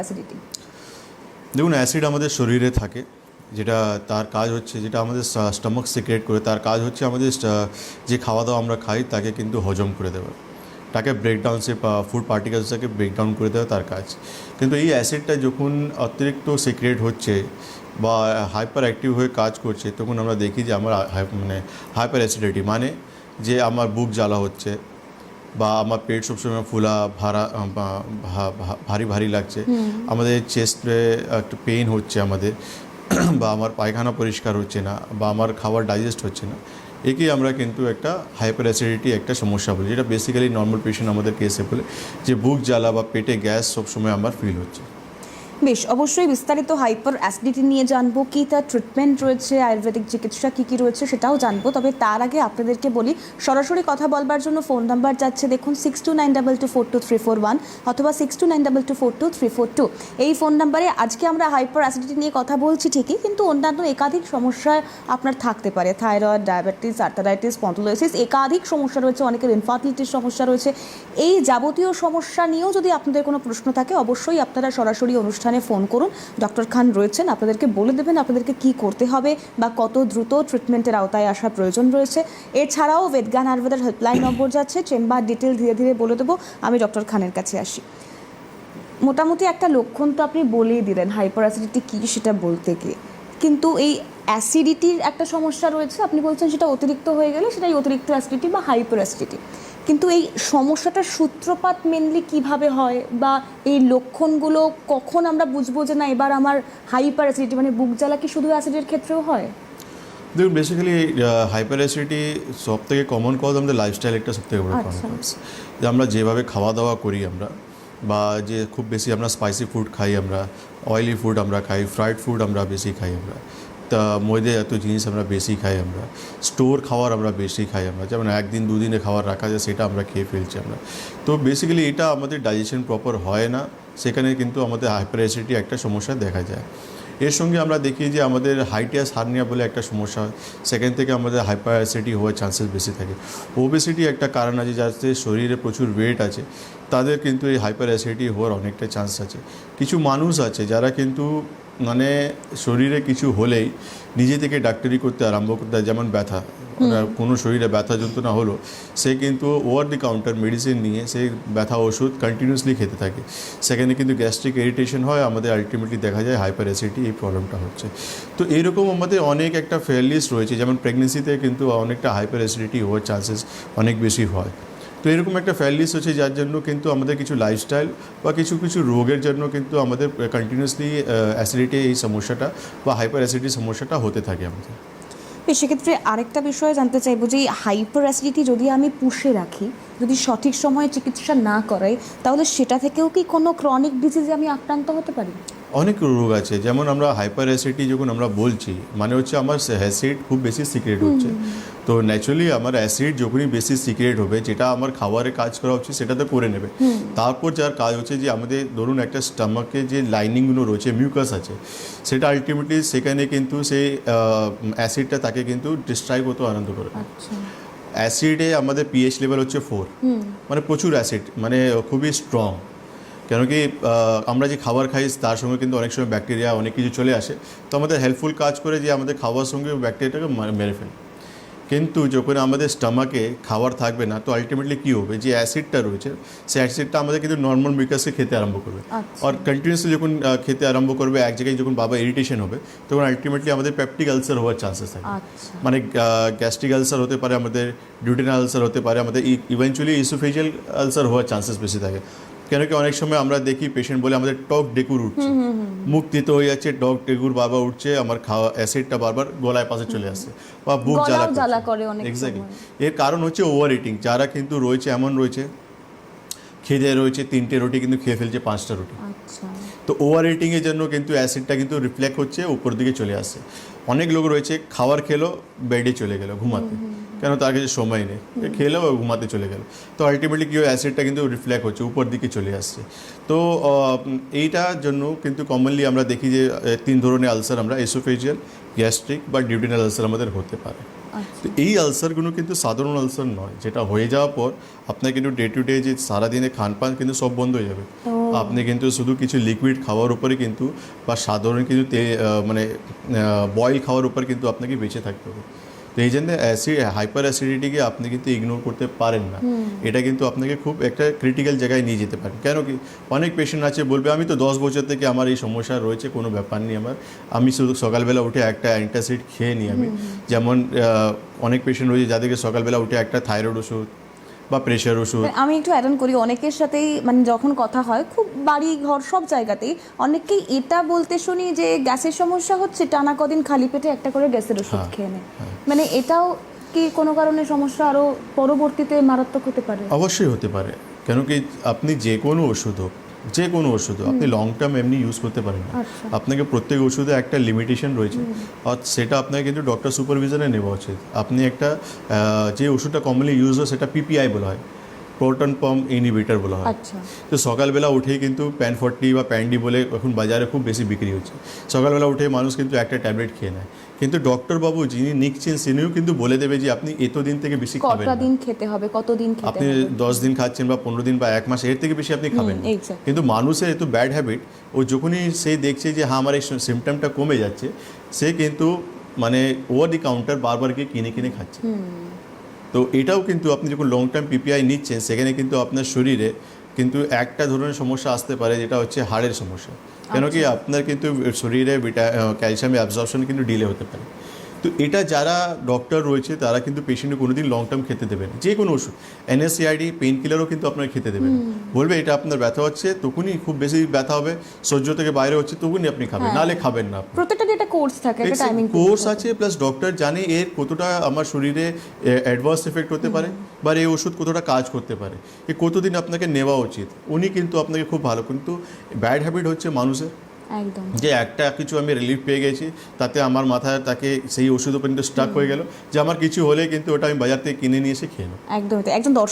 Acidity দেখুন acid আমাদের শরীরে থাকে, যেটা তার কাজ হচ্ছে, যেটা আমাদের স্টমাক সিক্রেট করে, তার কাজ হচ্ছে আমাদের যে খাওয়া দাওয়া আমরা খাই, তাকে কিন্তু হজম করে দেওয়া। তাকে ব্রেকডাউন সে ফুড পার্টিকেলসটাকে ব্রেকডাউন করে দেওয়া তার কাজ। কিন্তু এই অ্যাসিডটা যখন অতিরিক্ত সিক্রেট হচ্ছে বা হাইপার অ্যাক্টিভ হয়ে কাজ করছে, তখন আমরা দেখি যে আমার মানে হাইপার অ্যাসিডিটি মানে যে আমার বুক জ্বালা হচ্ছে বা আমার পেট সবসময় ফুলা ভারা ভারী ভারী লাগছে। আমাদের চেস্টে একটু পেইন হচ্ছে আমাদের। বা আমার পায়খানা পরিষ্কার হচ্ছে না বা আমার খাবার ডাইজেস্ট হচ্ছে না। একেই আমরা কিন্তু একটা হাইপার অ্যাসিডিটি একটা সমস্যা বলি যেটা বেসিক্যালি নর্মাল পেশেন্ট আমাদের কেসে বলে যে বুক জ্বালা বা পেটে গ্যাস সবসময় আমার ফিল হচ্ছে। বেশ, অবশ্যই বিস্তারিত হাইপার অ্যাসিডিটি নিয়ে জানব, কি তার ট্রিটমেন্ট রয়েছে, আয়ুর্বেদিক চিকিৎসা কী কী রয়েছে সেটাও জানব। তবে তার আগে আপনাদেরকে বলি, সরাসরি কথা বলবার জন্য ফোন নাম্বার যাচ্ছে দেখুন six two nine double two four two three four one অথবা six two nine double two four two three four two এই ফোন নাম্বারে আজকে আমরা হাইপার অ্যাসিডিটি নিয়ে কথা বলছি ঠিকই, কিন্তু অন্যান্য একাধিক সমস্যা আপনার থাকতে পারে থাইরয়েড ডায়াবেটিস আর্থারাইটিস স্পন্ডোলাইসিস একাধিক সমস্যা রয়েছে, অনেকের ইনফার্টিলিটির সমস্যা রয়েছে। এই যাবতীয় সমস্যা নিয়েও যদি আপনাদের কোনো প্রশ্ন থাকে, অবশ্যই আপনারা সরাসরি অনুষ্ঠানে ফোন করুন। ডক্টর খান রয়েছেন, আপনাদেরকে বলে দেবেন আপনাদেরকে কি করতে হবে বা কত দ্রুত ট্রিটমেন্টের আওতায় আসার প্রয়োজন রয়েছে। এছাড়াও বেদজ্ঞান আয়ুর্বেদের হেল্পলাইন নম্বর যাচ্ছে চেম্বার ডিটেল ধীরে ধীরে বলে দেবো, আমি ডক্টর খানের কাছে আসি। মোটামুটি একটা লক্ষণ তো আপনি বলেই দিলেন, হাইপার অ্যাসিডিটি কী সেটা বলতে গিয়ে। কিন্তু এই অ্যাসিডিটির একটা সমস্যা রয়েছে, আপনি বলছেন সেটা অতিরিক্ত হয়ে গেলে সেটাই অতিরিক্ত অ্যাসিডিটি বা হাইপার অ্যাসিডিটি। কিন্তু এই সমস্যাটার সূত্রপাত মেনলি কীভাবে হয়? বা এই লক্ষণগুলো কখন আমরা বুঝব যে না এবার আমার হাইপার অ্যাসিডিটি মানে বুক জ্বালা কি শুধু অ্যাসিডের ক্ষেত্রেও হয়? দেখুন বেসিক্যালি হাইপার অ্যাসিডিটি সব থেকে কমন কজ আমাদের লাইফস্টাইল একটা সব থেকে বড় কমন আচ্ছা। কজ যে আমরা যেভাবে খাওয়া দাওয়া করি আমরা বা যে খুব বেশি আমরা স্পাইসি ফুড খাই আমরা অয়েলি ফুড আমরা খাই ফ্রাইড ফুড আমরা বেশি খাই আমরা। ময়দে এত জিনিস আমরা বেশি খাই আমরা। স্টোর খাওয়ার আমরা বেশি খাই আমরা। যেমন একদিন দুদিনে খাবার রাখা যায়, সেটা আমরা খেয়ে ফেলছি আমরা। তো বেসিক্যালি এটা আমাদের ডাইজেশন প্রপার হয় না। সেখানে কিন্তু আমাদের হাইপার অ্যাসিডিটি একটা সমস্যা দেখা যায়। এর সঙ্গে আমরা দেখি যে আমাদের হাইটিয়াস হার্নিয়া বলে একটা সমস্যা হয়। সেখান থেকে আমাদের হাইপার অ্যাসিডিটি হওয়ার চান্সেস বেশি থাকে। ওবেসিটি একটা কারণ আছে যাদের শরীরে প্রচুর ওয়েট আছে। তাদের কিন্তু এই হাইপার অ্যাসিডিটি হওয়ার অনেকটা চান্স আছে। কিছু মানুষ আছে যারা কিন্তু মানে শরীরে কিছু হলেই নিজে থেকে ডাক্তারি করতে আরম্ভ করতে হয় যেমন ব্যথা। কোনো শরীরে ব্যথা যন্ত্রণা হলো সে কিন্তু ওভার দি কাউন্টার মেডিসিন নিয়ে সে ব্যথা ওষুধ কন্টিনিউসলি খেতে থাকে। সেখানে কিন্তু গ্যাস্ট্রিক ইরিটেশন হয় আমাদের আলটিমেটলি দেখা যায় হাইপার অ্যাসিডিটি এই প্রবলেমটা হচ্ছে। তো এইরকম আমাদের অনেক একটা ফেয়ার লিস্ট রয়েছে যেমন প্রেগনেন্সিতে কিন্তু অনেকটা হাইপার অ্যাসিডিটি হওয়ার চান্সেস অনেক বেশি হয়। তো এরকম একটা ফেয়ার লিস্ট হচ্ছে যার জন্য কিন্তু আমাদের কিছু লাইফস্টাইল বা কিছু কিছু রোগের জন্য কিন্তু আমাদের কন্টিনিউসলি অ্যাসিডিটি এই সমস্যাটা বা হাইপার অ্যাসিডিটি সমস্যাটা হতে থাকে আমাদের। সেক্ষেত্রে আরেকটা বিষয় জানতে চাইব যে হাইপার অ্যাসিডিটি যদি আমি পুষে রাখি, যদি সঠিক সময়ে চিকিৎসা না করাই, তাহলে সেটা থেকেও কি কোনো ক্রনিক ডিজিজে আমি আক্রান্ত হতে পারি? অনেক রোগ আছে। যেমন আমরা হাইপার অ্যাসিডিটি যখন আমরা বলছি মানে হচ্ছে আমার অ্যাসিড খুব বেশি সিক্রেট হচ্ছে। তো ন্যাচুরালি আমার অ্যাসিড যখনই বেশি সিক্রেট হবে যেটা আমার খাবারে কাজ করা হচ্ছে সেটা তো করে নেবে। তারপর যার কাজ হচ্ছে যে আমাদের ধরুন একটা স্টামাকে যে লাইনিংগুলো রয়েছে মিউকাস আছে সেটা আলটিমেটলি সেখানে কিন্তু সেই অ্যাসিডটা তাকে কিন্তু ডিস্ট্রাইব হতে আনন্দ করে। আচ্ছা। অ্যাসিডে আমাদের পিএইচ লেভেল হচ্ছে ফোর মানে প্রচুর অ্যাসিড মানে খুবই স্ট্রং কেন কি আমরা যে খাবার খাই তার সঙ্গে কিন্তু অনেক সময় ব্যাকটেরিয়া অনেক কিছু চলে আসে। তো আমাদের হেল্পফুল কাজ করে যে আমাদের খাওয়ার সঙ্গে ব্যাকটেরিয়াটাকে মেরে ফেলে। কিন্তু যখন আমাদের স্টামাকে খাবার থাকবে না তো আলটিমেটলি কী হবে? যে অ্যাসিডটা রয়েছে সেই অ্যাসিডটা আমাদের কিন্তু নর্মাল মিকাসে খেতে আরম্ভ করবে। আচ্ছা। আর কন্টিনিউসলি যখন খেতে আরম্ভ করবে এক জায়গায় যখন বাবা ইরিটেশন হবে তখন আলটিমেটলি আমাদের পেপটিক আলসার হওয়ার চান্সেস থাকে। আচ্ছা। মানে গ্যাস্ট্রিক আলসার হতে পারে আমাদের ডিউটেনাল আলসার হতে পারে আমাদের ইভেনচুয়ালি ইসোফেজিয়াল আলসার হওয়ার চান্সেস বেশি থাকে। কেন কি অনেক সময় আমরা দেখি পেশেন্ট বলে আমাদের টক ডেকুর উঠছে। মুখ তিতো হয়ে যাচ্ছে টক ডেকুর বারবার উঠছে আমার খাওয়া অ্যাসিডটা বারবার গলায় পাশে চলে আসছে বা বুক জ্বালা জ্বালা করে অনেক এক্স্যাক্টলি এর কারণ হচ্ছে ওভার ইটিং যারা কিন্তু রয়েছে এমন রয়েছে খিদে রয়েছে তিনটে রুটি কিন্তু খেয়ে ফেলছে পাঁচটা রুটি। আচ্ছা। তো ওভার ইটিংয়ের জন্য কিন্তু অ্যাসিডটা কিন্তু রিফ্লেক্ট হচ্ছে উপর দিকে চলে আসছে অনেক লোক রয়েছে খাবার খেলো বেডে চলে গেল ঘুমাতে। কেন তার কাছে সময় নেই? খেলো ও ঘুমাতে চলে গেল। তো আলটিমেটলি কী হয় অ্যাসিডটা কিন্তু রিফ্লেক্ট হচ্ছে উপর দিকে চলে আসছে। তো এইটার জন্য কিন্তু কমনলি আমরা দেখি যে তিন ধরনের আলসার আমরা এসোফেজিয়াল গ্যাস্ট্রিক বা ডিউটিনাল আলসার আমাদের হতে পারে। তো এই আলসারগুলো কিন্তু সাধারণ আলসার নয় যেটা হয়ে যাওয়ার পর আপনার কিন্তু ডে টু ডে যে সারাদিনে খানপান কিন্তু সব বন্ধ হয়ে যাবে। আপনি কিন্তু শুধু কিছু লিকুইড খাওয়ার উপরে কিন্তু বা সাধারণ কিছু মানে বয়েল খাওয়ার উপর কিন্তু আপনাকে বেঁচে থাকতে হবে। তো এই জন্য অ্যাসিড হাইপার অ্যাসিডিটিকে আপনি কিন্তু ইগনোর করতে পারেন না। এটা কিন্তু আপনাকে খুব একটা ক্রিটিক্যাল জায়গায় নিয়ে যেতে পারে। কেন কি অনেক পেশেন্ট আছে বলবে আমি তো দশ বছর থেকে আমার এই সমস্যা রয়েছে কোনো ব্যাপার নেই আমার। আমি শুধু সকালবেলা উঠে একটা অ্যান্টাসিড খেয়ে নিই আমি। যেমন অনেক পেশেন্ট রয়েছে যাদেরকে সকালবেলা উঠে একটা থাইরয়েড ওষুধ বা প্রেশার ওষুধ। আমি একটু অ্যাডন করি অনেকের সাথেই মানে যখন কথা হয় খুব বাড়ি ঘর সব জায়গাতেই অনেকেই এটা বলতে শুনি যে গ্যাসের সমস্যা হচ্ছে টানা কদিন খালি পেটে একটা করে গ্যাসের ওষুধ হ্যাঁ, খেয়ে নেয় মানে এটাও কি কোনো কারণে সমস্যা আরও পরবর্তীতে মারাত্মক হতে পারে? অবশ্যই হতে পারে। কেন কি আপনি যে কোনো ওষুধ হোক যে কোনো ওষুধও আপনি লং টার্ম এমনি ইউজ করতে পারেন না। আচ্ছা। আপনাকে প্রত্যেক ওষুধে একটা লিমিটেশন রয়েছে। আর সেটা আপনাকে কিন্তু ডক্টর সুপারভিশনে নেওয়া উচিত। আপনি একটা যে ওষুধটা কমনলি ইউজ হয় সেটা পিপিআই বলা হয়। প্রোটন পাম্প ইনহিবিটার বলা হয়। আচ্ছা। তো সকালবেলা উঠেই কিন্তু প্যান ফর্টি বা প্যান্ডি বলে এখন বাজারে খুব বেশি বিক্রি হচ্ছে। সকালবেলা উঠে মানুষ কিন্তু একটা ট্যাবলেট খেয়ে নেয়। কিন্তু ডক্টরবাবু যিনি নিচ্ছেন তিনিও কিন্তু বলে দেবে যে আপনি এত দিন থেকে বেশি খাবেন কতটা না দিন খেতে হবে কতদিন খেতে আপনি দশ দিন খাচ্ছেন বা পনেরো দিন বা এক মাস এর থেকে বেশি আপনি খাবেন না। কিন্তু মানুষের এত ব্যাড হ্যাবিট ও যখনই সে দেখছে যে হ্যাঁ আমার এই সিমটমটা কমে যাচ্ছে সে কিন্তু মানে ওভার দি কাউন্টার বারবার গিয়ে কিনে কিনে খাচ্ছে। তো এটাও কিন্তু আপনি যখন লং টার্ম পিপিআই নিচ্ছেন সেখানে কিন্তু আপনার শরীরে কিন্তু একটা ধরনের সমস্যা আসতে পারে যেটা হচ্ছে হাড়ের সমস্যা। কেন কি আপনার কিন্তু শরীরে ভিটা ক্যালসিয়াম অ্যাবজর্পশন কিন্তু ডিলে হতে পারে। তো এটা যারা ডক্টর রয়েছে তারা কিন্তু পেশেন্টকে কোনোদিন লং টার্ম খেতে দেবেন যে কোনো ওষুধ। এনএসসিআইডি পেইন কিলারও কিন্তু আপনার খেতে দেবেন বলবে এটা আপনার ব্যথা হচ্ছে তখনই খুব বেশি ব্যথা হবে সহ্য থেকে বাইরে হচ্ছে তখনই আপনি খাবেন। নাহলে খাবেন না প্রত্যেকটা একটা কোর্স থাকে একটা টাইমিং কোর্স আছে প্লাস ডক্টর জানে এর কতটা আমার শরীরে অ্যাডভার্স এফেক্ট হতে পারে বা এই ওষুধ কতটা কাজ করতে পারে। এ কতদিন আপনাকে নেওয়া উচিত? উনি কিন্তু আপনাকে খুব ভালো কিন্তু ব্যাড হ্যাবিট হচ্ছে মানুষের। একদম। যে একটা কিছু আমি রিলিফ পেয়ে গেছি তাতে আমার মাথায় তাকে সেই ওষুধ পর্যন্ত স্টাক হয়ে গেল যে আমার কিছু হলে কিন্তু ওটা আমি বাজার থেকে কিনে নিয়ে এসে খেয়ে নেব। একদম একজন দর্শক